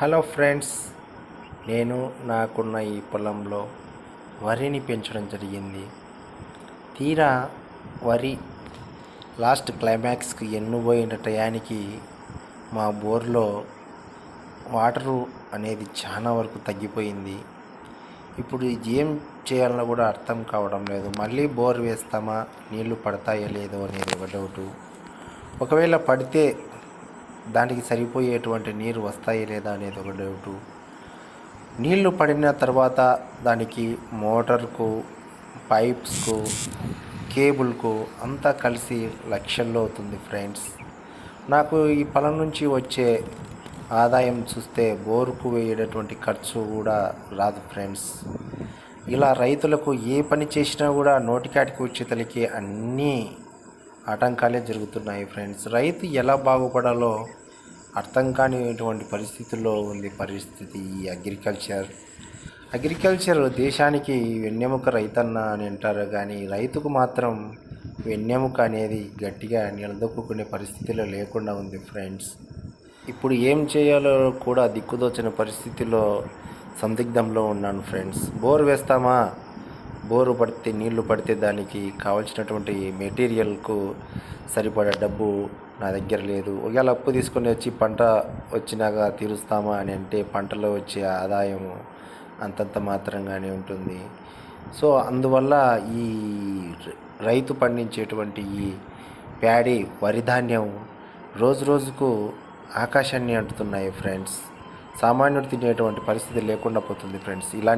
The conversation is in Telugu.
హలో ఫ్రెండ్స్ నేను నాకున్న ఈ పొలంలో వరిని పెంచడం జరిగింది. తీరా వరి లాస్ట్ క్లైమాక్స్కి ఎన్నుపోయిన టయానికి మా బోర్లో వాటరు అనేది చాలా వరకు తగ్గిపోయింది. ఇప్పుడు ఇది ఏం చేయాలన్నా కూడా అర్థం కావడం లేదు. మళ్ళీ బోర్ వేస్తామా? నీళ్ళు పడతాయో? లేదో అనేది ఒక డౌటు. ఒకవేళ పడితే దానికి సరిపోయేటువంటి నీరు వస్తాయి లేదా అనేది ఒక డౌటు. నీళ్ళు పడిన తర్వాత దానికి మోటార్కు పైప్స్కు కేబుల్కు అంతా కలిసి లక్షల్లో అవుతుంది ఫ్రెండ్స్. నాకు ఈ పొలం నుంచి వచ్చే ఆదాయం చూస్తే బోరుకు వేయడటువంటి ఖర్చు కూడా రాదు ఫ్రెండ్స్. ఇలా రైతులకు ఏ పని చేసినా కూడా నోటికాటికి వచ్చేతలకి అన్నీ ఆటంకాలే జరుగుతున్నాయి ఫ్రెండ్స్. రైతు ఎలా బాగుపడాలో అర్థం కానిటువంటి పరిస్థితుల్లో ఉంది పరిస్థితి ఈ అగ్రికల్చర్. అగ్రికల్చర్ దేశానికి వెన్నెముక రైతన్న అని అంటారు కానీ రైతుకు మాత్రం వెన్నెముక అనేది గట్టిగా నిలదొక్కునే పరిస్థితిలో లేకుండా ఉంది ఫ్రెండ్స్. ఇప్పుడు ఏం చేయాలో కూడా దిక్కుదోచిన పరిస్థితిలో సందిగ్ధంలో ఉన్నాను ఫ్రెండ్స్. బోర్ వేస్తామా? బోరు పడితే నీళ్ళు పడితే దానికి కావాల్సినటువంటి మెటీరియల్కు సరిపడా డబ్బు నా దగ్గర లేదు. ఒకవేళ అప్పు తీసుకొని వచ్చి పంట వచ్చినాక తీరుస్తామా అని అంటే పంటలో వచ్చే ఆదాయం అంతంత మాత్రంగానే ఉంటుంది. సో అందువల్ల ఈ రైతు పండించేటువంటి ఈ ప్యాడీ వరి ధాన్యం రోజు రోజుకు ఆకాశాన్ని అంటుతున్నాయి ఫ్రెండ్స్. సామాన్యుడు తినేటువంటి పరిస్థితి లేకుండా పోతుంది ఫ్రెండ్స్. ఇలాంటి